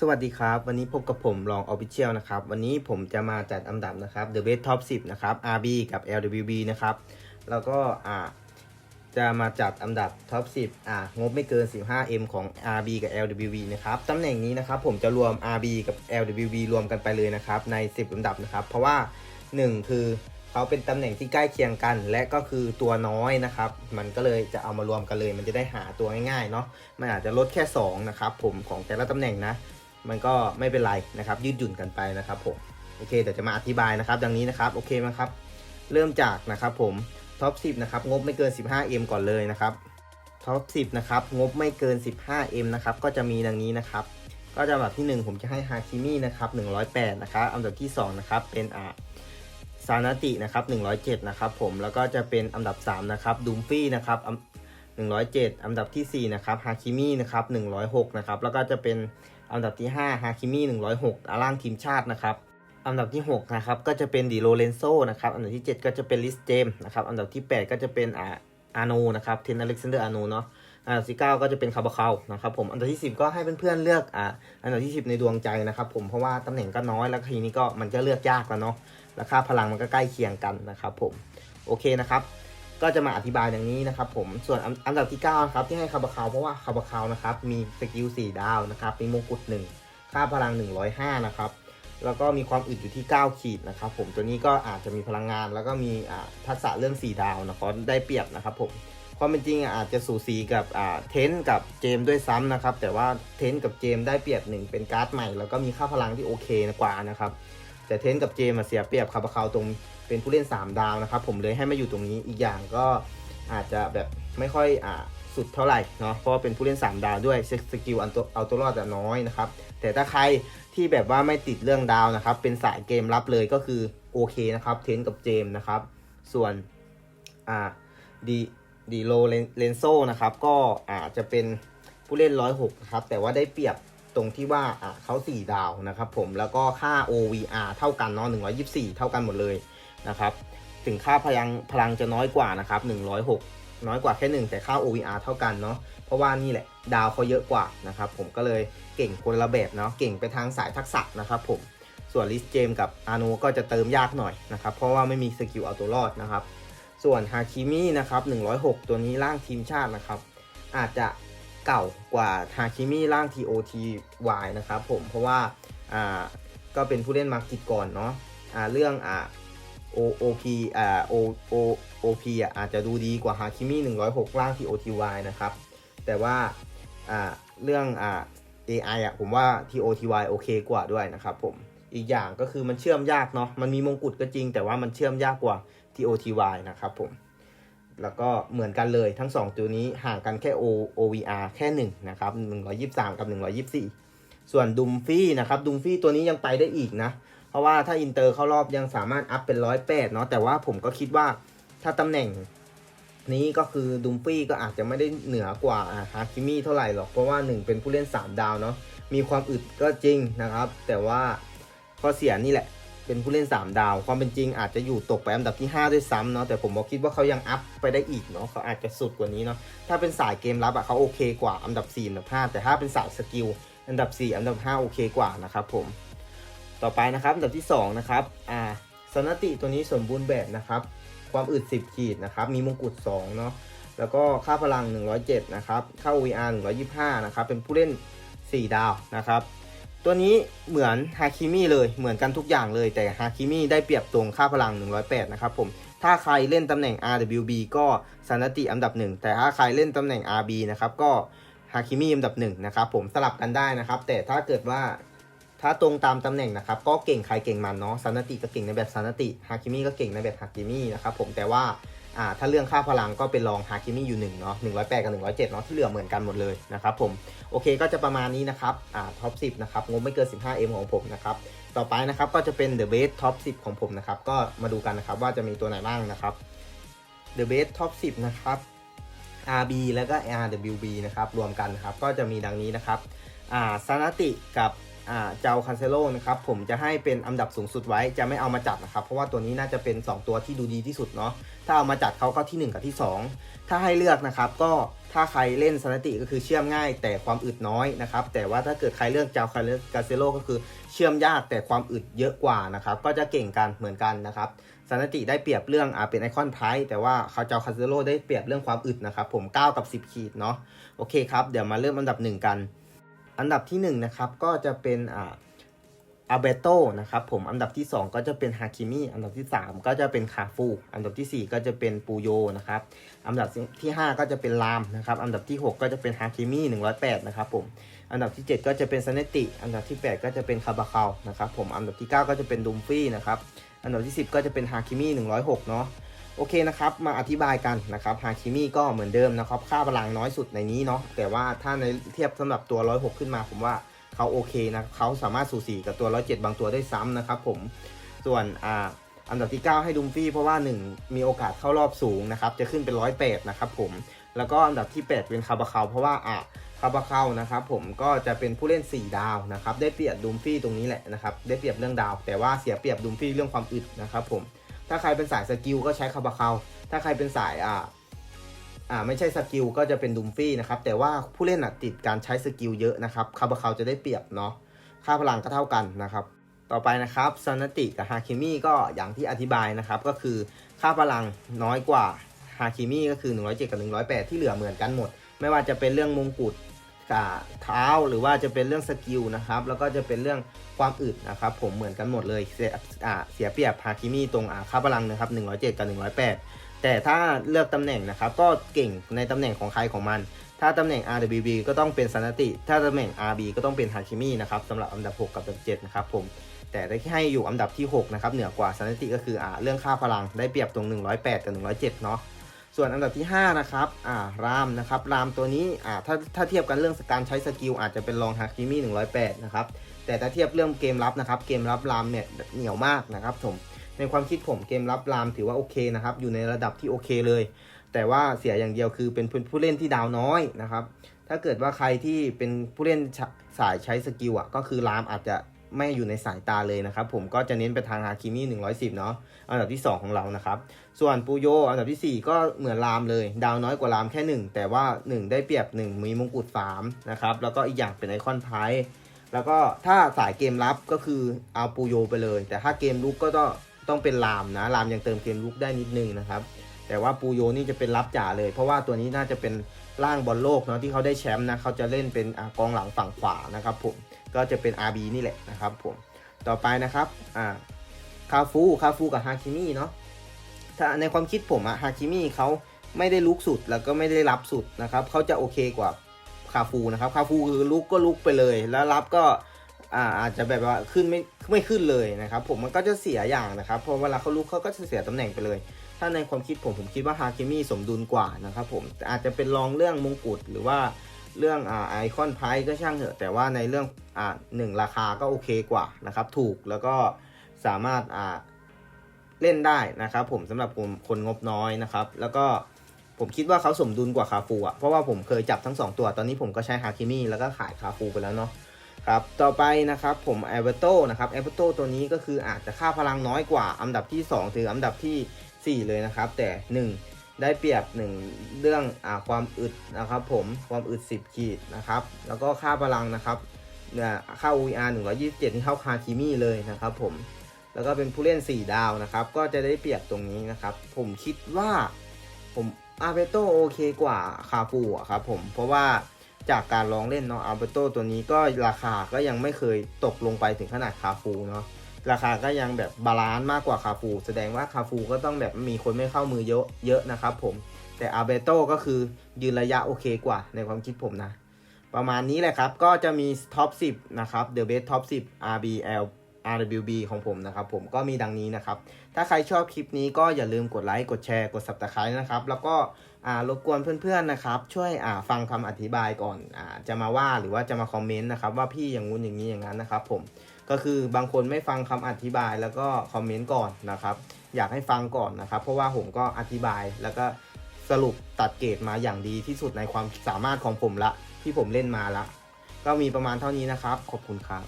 สวัสดีครับ วันนี้พบกับผมลองออฟฟิเชียลนะครับ วันนี้ผมจะมาจัดอันดับนะครับ The Best Top 10 นะครับ RB กับ LWB นะครับ แล้วก็อ่าจะมาจัดอันดับท็อป10 อ่างบไม่เกิน 15M ของ RB กับ LWB นะครับตำแหน่งนี้นะครับผมจะรวม RB กับ LWB รวมกันไปเลยนะครับ ใน 10อันดับนะครับ เพราะว่า 1 คือเขาเป็นตำแหน่งที่ใกล้เคียงกัน และก็คือตัวน้อยนะครับ มันก็เลยจะเอามารวมกันเลย มันจะได้หาตัวง่ายๆเนาะมันอาจจะลดแค่ 2 นะครับผมของแต่ละตำแหน่งนะ มันก็ไม่เป็นไรนะครับ ยืดหยุ่นกันไปนะครับผมโอเคเดี๋ยวจะมาอธิบายนะครับ ดังนี้นะครับโอเคไหมครับ เริ่มจากนะครับผมท็อป 10 นะครับ งบไม่เกิน 15M ก่อนเลยนะครับท็อป 10 นะครับ งบไม่เกิน 15M นะครับ ก็จะมีดังนี้นะครับ ก็จะแบบที่ 1 ผมจะให้ฮาคิมินะครับ 108 นะครับ อันดับที่ 2 นะครับ เป็นอ่าซานาตินะครับ 107 นะครับผม แล้วก็จะเป็นอันดับ 3 นะครับดูมฟี่นะครับอัน107 อันดับทีสี่ 4 นะครับฮาคิมินะครับ 106 นะครับ แล้วก็จะเป็น อันดับที่ 5 ฮาคิมิ106อาร่างทีมชาตินะครับอันดับที่ 6 นะครับ ก็จะเป็นดิโลเรนโซนะครับ อันดับที่ 7 ก็จะเป็นลิสเจมนะครับ อันดับที่ 8 ก็จะเป็นอาอาโนนะครับเทนอเล็กซานเดอร์อาโนเนาะ อันดับที่ 9 ก็จะเป็นคาร์บาคานะครับผม อันดับที่ 10 ก็ให้เพื่อนๆเลือกอ่าอันดับที่ 10 ในดวงใจนะครับผม เพราะว่าตำแหน่งก็น้อย แล้วทีนี้ก็มันก็เลือกยากแล้วเนาะ ราคาพลังมันก็ใกล้เคียงกันนะครับผม โอเคนะครับ ก็จะมาอธิบายอย่างนี้นะครับผมส่วนอันดับที่9ครับที่ให้คาร์บาคาลเพราะว่าคาร์บาคาลนะครับมีสกิล4ดาวนะครับมีมงกุฎ1ค่าพลัง 105 นะครับแล้วก็มีความอึดอยู่ที่ 9 ขีดนะครับผมตัวนี้ก็อาจจะมีพลังงาน แล้วก็มีทักษะเรื่อง 4 ดาวนะครับได้เปรียบนะครับผมความเป็นจริงอาจจะสูสีกับเทนกับเจมด้วยซ้ำนะครับแต่ว่าเทนกับเจมได้เปรียบหนึ่งเป็นการ์ดใหม่ แล้วก็มีค่าพลังที่โอเคกว่านะครับ แต่เทนกับเจมอะเสียเปรียบคาบาคาวตรงเป็นผู้เล่น 3 ดาวนะครับ ผมเลยให้มาอยู่ตรงนี้อีกอย่างก็อาจจะแบบไม่ค่อยอ่าสุดเท่าไหร่เนาะเพราะว่าเป็นผู้เล่น 3 ดาวด้วยสกิลอันตัวเอาตัวรอดแต่น้อยนะครับ แต่ถ้าใครที่แบบว่าไม่ติดเรื่องดาวนะครับ เป็นสายเกมรับเลยก็คือโอเคนะครับเทนกับเจมนะครับ ส่วนอ่าดีดีโลเลนโซนะครับ ก็อาจจะเป็นผู้เล่น 106 นะครับ แต่ว่าได้เปรียบ ตรงที่ว่าอ่าเขา4 ดาวนะครับผมแล้วก็ค่า OVR เท่ากันเนาะ124 เท่ากันหมดเลยนะครับถึงค่าพลังพลังจะน้อยกว่านะครับ106 น้อยกว่าแค่ 1 แต่ค่า OVR เท่ากันเนาะเพราะว่านี่แหละดาวเขาเยอะกว่านะครับผมก็เลยเก่งคนละแบบเนาะเก่งไปทางสายทักษะนะครับผมส่วนลิสเจมกับอาโนก็จะเติมยากหน่อยนะครับเพราะว่าไม่มีสกิลเอาตัวรอดนะครับส่วนฮาคิมินะครับ106 ตัวนี้ร่างทีมชาตินะครับอาจจะ เก่ากว่าฮาคิมิร่าง TOTY นะครับผมเพราะว่าอ่าก็เป็นผู้เล่นมากิดก่อนเนาะอ่าเรื่องอ่า O OP อ่า O O OP อะอาจจะดูดีกว่าฮาคิมิ106 ร่าง TOTY นะครับ แต่ว่าอ่าเรื่องอ่า AI อะผมว่า TOTY โอเคกว่าด้วยนะครับผมอีกอย่างก็คือมันเชื่อมยากเนาะมันมีมงกุฎก็จริง แต่ว่ามันเชื่อมยากกว่า TOTY นะครับผม แล้วก็เหมือนกันเลยทั้ง 2 ตัวนี้ห่างกันแค่ O OVR แค่ 1 นะครับ 123 กับ 124 ส่วนดุมฟี่นะครับดุมฟี่ตัวนี้ยังไปได้อีกนะ เพราะว่าถ้าอินเตอร์เข้ารอบยังสามารถอัพเป็น 108 เนาะแต่ว่าผมก็คิดว่าถ้าตำแหน่งนี้ก็คือดุมฟี่ก็อาจจะไม่ได้เหนือกว่าฮาคิมิเท่าไหร่หรอก เพราะว่าหนึ่งเป็นผู้เล่น 3 ดาวเนาะมีความอึดก็จริงนะครับ แต่ว่าข้อเสียนี่แหละ เป็นผู้เล่น 3 ดาว ความเป็นจริงอาจจะอยู่ตกไปอันดับที่ 5 ด้วยซ้ำเนาะแต่ผมบอกคิดว่าเขายังอัพไปได้อีกเนาะเขาอาจจะสุดกว่านี้เนาะถ้าเป็นสายเกมรับอะเขาโอเคกว่าอันดับ 4 อันดับ 5 แต่ถ้าเป็นสายสกิลอันดับ 4 อันดับ 5 โอเคกว่านะครับผมต่อไปนะครับอันดับที่ 2 นะครับอ่าสนติตัวนี้สมบูรณ์แบบนะครับ ความอึด 10 ขีดนะครับมีมงกุฎ2เนาะแล้วก็ค่าพลัง 107 นะครับ ค่า OVR 125 นะครับ เป็นผู้เล่น 4 ดาวนะครับ ตัวนี้เหมือนฮาคิมิเลยเหมือนกันทุกอย่างเลยแต่ฮาคิมิได้เปรียบตรงค่าพลัง 108 นะครับผม ถ้าใครเล่นตำแหน่ง RWB ก็ซานติอันดับ 1 แต่ถ้าใครเล่นตำแหน่ง RB นะครับก็ฮาคิมิอันดับ 1 นะครับผมสลับกันได้นะครับ แต่ถ้าเกิดว่าถ้าตรงตามตำแหน่งนะครับก็เก่งใครเก่งมันเนาะซานติก็เก่งในแบบซานติฮาคิมิก็เก่งในแบบฮาคิมินะครับผมแต่ว่า อ่าถ้าเรื่องค่าพลังก็เป็นรองฮาคิมิอยู่หนึ่งเนาะ108กับ107เนาะที่เหลือเหมือนกันหมดเลยนะครับผมโอเคก็จะประมาณนี้นะครับอ่าท็อป10นะครับงบไม่เกิน 15M ของผมนะครับต่อไปนะครับก็จะเป็น The Best Top 10 ของผมนะครับ ก็มาดูกันนะครับว่าจะมีตัวไหนบ้างนะครับ The Best Top 10 นะครับ RB แล้วก็ RWB นะครับ รวมกันนะครับ ก็จะมีดังนี้นะครับ อ่าซานติกับ เจ้าคันเซโลนะครับผมจะให้เป็นอันดับสูงสุดไว้จะไม่เอามาจัดนะครับ เพราะว่าตัวนี้น่าจะเป็น 2 ตัวที่ดูดีที่สุดเนาะถ้าเอามาจัดเขาก็ทีหนึ่1 กับที่ 2 ถ้าให้เลือกนะครับก็ถ้าใครเล่นสนติก็คือเชื่อมง่าย แต่ความอึดน้อยนะครับแต่ว่าถ้าเกิดใครเลือกเจ้าคันเซโลก็คือเชื่อมยากแต่ความอึดเยอะกว่านะครับก็จะเก่งกันเหมือนกันนะครับสนติได้เปรียบเรื่องอ่าเป็นไอคอนไพร์แต่ว่าเขาเจ้าคันเซโลได้เปรียบเรื่องความอึดนะครับผม 9 กับ 10 ขีดเนาะโอเคครับเดี๋ยวมาเริ่มอันดับ 1 กัน อันดับที่1นะครับก็จะเป็นอ่าอาเบโตนะครับผมอันดับที่ 2 ก็จะเป็นฮาคิมิอันดับที่ 3 ก็จะเป็นคาฟู อันดับทีสี่4 ก็จะเป็นปูโยนะครับอันดับที่ 5 ก็จะเป็นลามนะครับอันดับที่ 6 ก็จะเป็นฮาคิมิ108นะครับผมอันดับที่ 7 ก็จะเป็นซนติ อันดับที่ 8 ก็จะเป็นคาบาคาวนะครับผมอันดับที่ 9 ก็จะเป็นดุมฟี่นะครับอันดับที่ 10 ก็จะเป็นฮาคิมิ106เนาะ โอเคนะครับ มาอธิบายกันนะครับฮาคิมิก็เหมือนเดิมนะครับ ค่าพลังน้อยสุดในนี้เนาะแต่ว่าถ้าในเทียบสำหรับตัว 106 ขึ้นมา ผมว่าเขาโอเคนะเขาสามารถสูสีกับตัว 107 บางตัวได้ซ้ำนะครับผมส่วนอ่าอันดับที่ 9 ให้ดุมฟี่เพราะว่า 1 มีโอกาสเข้ารอบสูงนะครับจะขึ้นเป็น 108 นะครับผมแล้วก็อันดับที่ 8 เป็นคาบาคาเพราะว่าอะคาบาคานะครับผมก็จะเป็นผู้เล่น 4 ดาวนะครับได้เปรียบดุมฟี่ตรงนี้แหละนะครับได้เปรียบเรื่องดาว แต่ว่าเสียเปรียบดุมฟี่เรื่องความอึดนะครับผม ถ้าใครเป็นสายสกิลก็ใช้คาบาคาถ้าใครเป็นสายอ่าอ่าไม่ใช่สกิลก็จะเป็นดุมฟี่นะครับ แต่ว่าผู้เล่นอะติดการใช้สกิลเยอะนะครับคาบาคาจะได้เปรียบเนาะค่าพลังก็เท่ากันนะครับ ต่อไปนะครับซานติกับฮาคิมิก็อย่างที่อธิบายนะครับ ก็คือค่าพลังน้อยกว่าฮาคิมิก็คือ 107 กับ 108 ที่เหลือเหมือนกันหมด ไม่ว่าจะเป็นเรื่องมงกุฎ กับเท้าหรือว่าจะเป็นเรื่องสกิลนะครับ แล้วก็จะเป็นเรื่องความอึดนะครับ ผมเหมือนกันหมดเลยเสียเสียเปรียบฮาคิมิตรงค่าพลังนะครับ 107 กับ 108 แต่ถ้าเลือกตำแหน่งนะครับ ก็เก่งในตำแหน่งของใครของมัน ถ้าตำแหน่ง RWB ก็ต้องเป็นซานติ ถ้าตำแหน่ง RB ก็ต้องเป็นฮาคิมินะครับสำหรับอันดับ 6 กับอันดับ7นะครับผมแต่ได้ให้อยู่อันดับที่ 6 นะครับ เหนือกว่าซานติก็คืออเรื่องค่าพลังได้เปรียบตรง 108 กับ 107 เนาะ ส่วนอันดับที่ 5 นะครับอ่ารามนะครับรามตัวนี้อ่าถ้าถ้าเทียบกันเรื่องการใช้สกิลอาจจะเป็นรองฮาคิมิ108 นะครับ แต่ถ้าเทียบเรื่องเกมรับนะครับ เกมรับรามเนี่ยเหนียวมากนะครับผมในความคิดผมเกมรับรามถือว่าโอเคนะครับ อยู่ในระดับที่โอเคเลย แต่ว่าเสียอย่างเดียวคือเป็นผู้เล่นที่ดาวน้อยนะครับ ถ้าเกิดว่าใครที่เป็นผู้เล่นสายใช้สกิลอะก็คือรามอาจจะ ไม่อยู่ในสายตาเลยนะครับ ผมก็จะเน้นไปทางฮาคิมิ110 เนาะอันดับที่ 2 ของเรานะครับ ส่วนปูโยอันดับที่ 4 ก็เหมือนรามเลย ดาวน้อยกว่ารามแค่ 1 แต่ว่า 1 ได้เปรียบ 1 มีมงกุฎ3นะครับ แล้วก็อีกอย่างเป็นไอคอนไพแล้วก็ถ้าสายเกมรับก็คือเอาปูโยไปเลย แต่ถ้าเกมลุกก็ต้องต้องเป็นรามนะรามยังเติมเกมลุกได้นิดนึงนะครับ แต่ว่าปูโยนี่จะเป็นรับจ่าเลย เพราะว่าตัวนี้น่าจะเป็นร่างบอลโลกเนาะที่เขาได้แชมป์นะเขาจะเล่นเป็นอกองหลังฝั่งขวานะครับผม ก็จะเป็น RB นี่แหละนะครับผมต่อไปนะครับอ่าคาฟูคาฟูกับฮาคิมิเนาะถ้าในความคิดผมอะฮาคิมิเขาไม่ได้ลุกสุดแล้วก็ไม่ได้รับสุดนะครับเขาจะโอเคกว่าคาฟูนะครับคาฟูคือลุกก็ลุกไปเลย แล้วรับก็อ่าอาจจะแบบว่าขึ้นไม่ไม่ขึ้นเลยนะครับ ผมมันก็จะเสียอย่างนะครับพราะเวลาเขาลุกเขาก็จะเสียตำแหน่งไปเลย ถ้าในความคิดผมผมคิดว่าฮาคิมิสมดุลกว่านะครับผมอาจจะเป็นรองเรื่องมงกุฎหรือว่า เรื่องอ่าไอคอนไพก็ช่างเถอะ แต่ว่าในเรื่องอ่าหนึ่งราคาก็โอเคกว่านะครับถูกแล้วก็สามารถอ่าเล่นได้นะครับผมสำหรับคนคนงบน้อยนะครับ แล้วก็ผมคิดว่าเขาสมดุลกว่าคาฟูอะ เพราะว่าผมเคยจับทั้ง 2 ตัว ตอนนี้ผมก็ใช้ฮาคิมิแล้วก็ขายคาฟูไปแล้วเนาะ ครับ ต่อไปนะครับผมเอเวอร์โตนะครับเอเวอร์โตตัวนี้ก็คืออาจจะค่าพลังน้อยกว่า อันดับที่ 2 ถึงอันดับที่ 4 เลยนะครับ แต่ 1 ได้เปรียบ1เรื่องอาความอึดนะครับ ผมความอึด 10 ขีดนะครับ แล้วก็ค่าพลังนะครับเนี่ยค่า OER 127ที่เข้าคาคิมิเลยนะครับ ผมแล้วก็เป็นผู้เล่น 4 ดาวนะครับ ก็จะได้เปรียบตรงนี้นะครับ ผมคิดว่าผมอาเบโตโอเคกว่าคาฟูอะครับผมเพราะว่าจากการลองเล่นเนาะอาเบโตตัวนี้ก็ราคาก็ยังไม่เคยตกลงไปถึงขนาดคาฟูเนาะ ราคาก็ยังแบบบาลานซ์มากกว่าคาฟู แสดงว่าคาฟูก็ต้องแบบมีคนไม่เข้ามือเยอะเยอะนะครับผมแต่อาเบโตก็คือยืนระยะโอเคกว่าในความคิดผมนะ ประมาณนี้แหละครับ ก็จะมีท็อป 10 นะครับ The Best Top 10 RBL RWB ของผมนะครับผมก็มีดังนี้นะครับ ถ้าใครชอบคลิปนี้ก็อย่าลืมกดไลค์ กดแชร์ กด subscribe นะครับ แล้วก็ อ่ารบกวนเพื่อนๆนะครับช่วยอ่าฟังคำอธิบายก่อนอ่าจะมาว่าหรือว่าจะมาคอมเมนต์นะครับว่าพี่อย่างงู้นอย่างนี้อย่างนั้นนะครับ ผมก็คือบางคนไม่ฟังคำอธิบายแล้วก็คอมเมนต์ก่อนนะครับ อยากให้ฟังก่อนนะครับ เพราะว่าผมก็อธิบายแล้วก็สรุปตัดเกรดมาอย่างดีที่สุดในความสามารถของผมละที่ผมเล่นมาละก็มีประมาณเท่านี้นะครับ ขอบคุณครับ